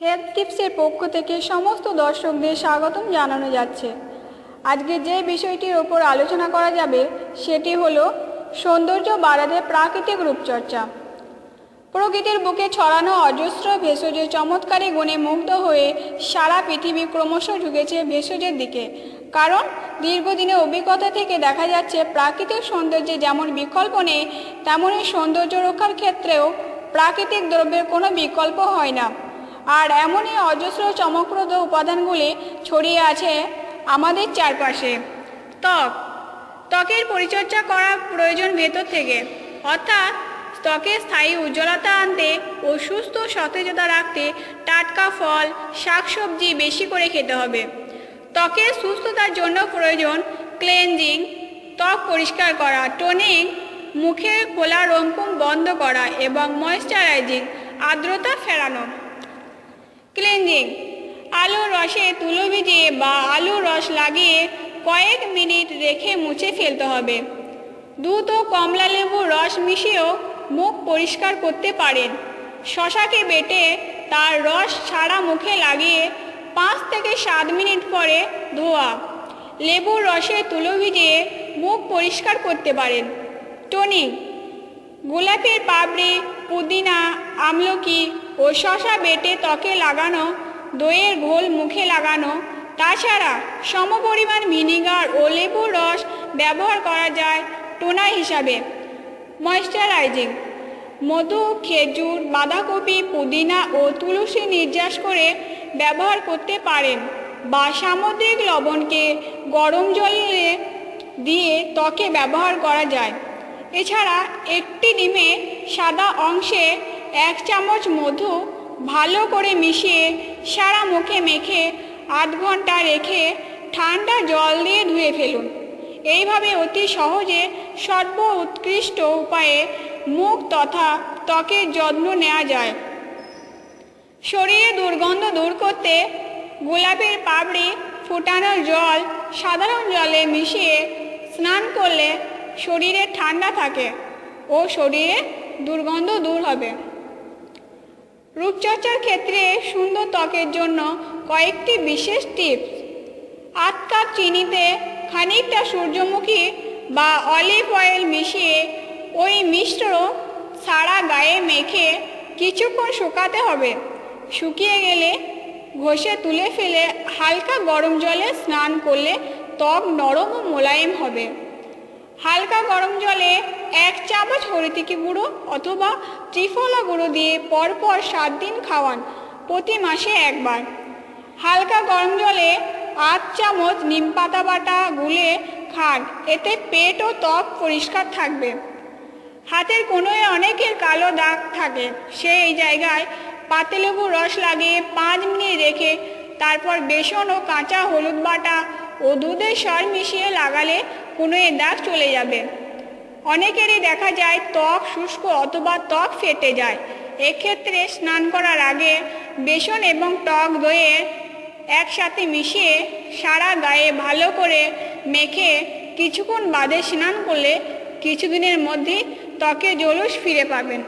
Health টিপসের পক্ষ থেকে সমস্ত দর্শকদের স্বাগতম জানানো যাচ্ছে। আজকে যে বিষয়টির ওপর আলোচনা করা যাবে, সেটি হলো সৌন্দর্য বাড়াতে প্রাকৃতিক রূপচর্চা। প্রকৃতির বুকে ছড়ানো অজস্র ভেষজ চমৎকারী গুণে মুগ্ধ হয়ে সারা পৃথিবী ক্রমশ ঝুঁকেছে ভেষজের দিকে। কারণ দীর্ঘদিনের অভিজ্ঞতা থেকে দেখা যাচ্ছে, প্রাকৃতিক সৌন্দর্যে যেমন বিকল্প নেই, তেমনই সৌন্দর্য রক্ষার ক্ষেত্রেও প্রাকৃতিক দ্রব্যের কোনো বিকল্প হয় না। আর এমনই অজস্র চমকপ্রদ উপাদানগুলি ছড়িয়ে আছে আমাদের চারপাশে। ত্বক। ত্বকের পরিচর্যা করা প্রয়োজন ভেতর থেকে। অর্থাৎ ত্বকে স্থায়ী উজ্জ্বলতা আনতে ও সুস্থ সতেজতা রাখতে টাটকা ফল, শাকসবজি বেশি করে খেতে হবে। ত্বকের সুস্থতার জন্য প্রয়োজন ক্লেনজিং, ত্বক পরিষ্কার করা, টোনিং, মুখে খোলা রোমকুম বন্ধ করা এবং ময়েশ্চারাইজিং, আর্দ্রতা ফেরানো। ক্লিনজিং আলুর রসে তুলো ভিজিয়ে বা আলুর রস লাগিয়ে কয়েক মিনিট রেখে মুছে ফেলতে হবে। দুধ ও কমলা লেবুর রস মিশিয়েও মুখ পরিষ্কার করতে পারেন। শশাকে বেটে তার রস সারা মুখে লাগিয়ে পাঁচ থেকে সাত মিনিট পরে ধোয়া। লেবুর রসে তুলো ভিজিয়ে মুখ পরিষ্কার করতে পারেন। টনিক। গোলাপের পাপড়ি, পুদিনা, আমলকি ও শশা বেটে ত্বকে লাগানো, দইয়ের ঘোল মুখে লাগানো। তাছাড়া সমপরিমাণ ভিনিগার ও লেবুর রস ব্যবহার করা যায় টোনার হিসাবে। ময়েশ্চারাইজিং। মধু, খেজুর, বাঁধাকপি, পুদিনা ও তুলসী নির্যাস করে ব্যবহার করতে পারেন বা সামুদ্রিক লবণকে গরম জলে দিয়ে ত্বকে ব্যবহার করা যায়। এছাড়া একটি ডিমে সাদা অংশে এক চামচ মধু ভালো করে মিশিয়ে সারা মুখে মেখে আধ ঘণ্টা রেখে ঠান্ডা জল দিয়ে ধুয়ে ফেলুন। এইভাবে অতি সহজে সর্ব উৎকৃষ্ট উপায়ে মুখ তথা ত্বকের যত্ন নেওয়া যায়। শরীরে দুর্গন্ধ দূর করতে গোলাপের পাপড়ি, ফুটানো জল, সাধারণ জলে মিশিয়ে স্নান করলে শরীরে ঠান্ডা থাকে ও শরীরে দুর্গন্ধ দূর হবে। রূপচর্চার ক্ষেত্রে সুন্দর ত্বকের জন্য কয়েকটি বিশেষ টিপস। আধ কাপ চিনিতে খানিকটা সূর্যমুখী বা অলিভ অয়েল মিশিয়ে ওই মিশ্র সারা গায়ে মেখে কিছুক্ষণ শুকাতে হবে। শুকিয়ে গেলে ঘষে তুলে ফেলে হালকা গরম জলে স্নান করলে ত্বক নরম ও মোলায়েম হবে। হালকা গরম জলে এক চামচ হরিতিকি গুঁড়ো অথবা ত্রিফলা গুঁড়ো দিয়ে পরপর সাত দিন খাওয়ান প্রতি মাসে একবার। হালকা গরম জলে আধ চামচ নিম পাতা বাটা গুলে খান, এতে পেট ও ত্বক পরিষ্কার থাকবে। হাতের কোনোয় অনেকের কালো দাগ থাকে, সে এই জায়গায় পাতিলেবুর রস লাগিয়ে পাঁচ মিনিট রেখে তারপর বেসন ও কাঁচা হলুদ বাটা ও দুধের স্বর মিশিয়ে লাগালে কোনোয় দাগ চলে যাবে। অনেকেরই দেখা যায় ত্বক শুষ্ক অথবা ত্বক ফেটে যায়। এক্ষেত্রে স্নান করার আগে বেসন এবং টক দইয়ে একসাথে মিশিয়ে সারা গায়ে ভালো করে মেখে কিছুক্ষণ বাদে স্নান করলে কিছুদিনের মধ্যেই ত্বকে জলুস ফিরে পাবেন।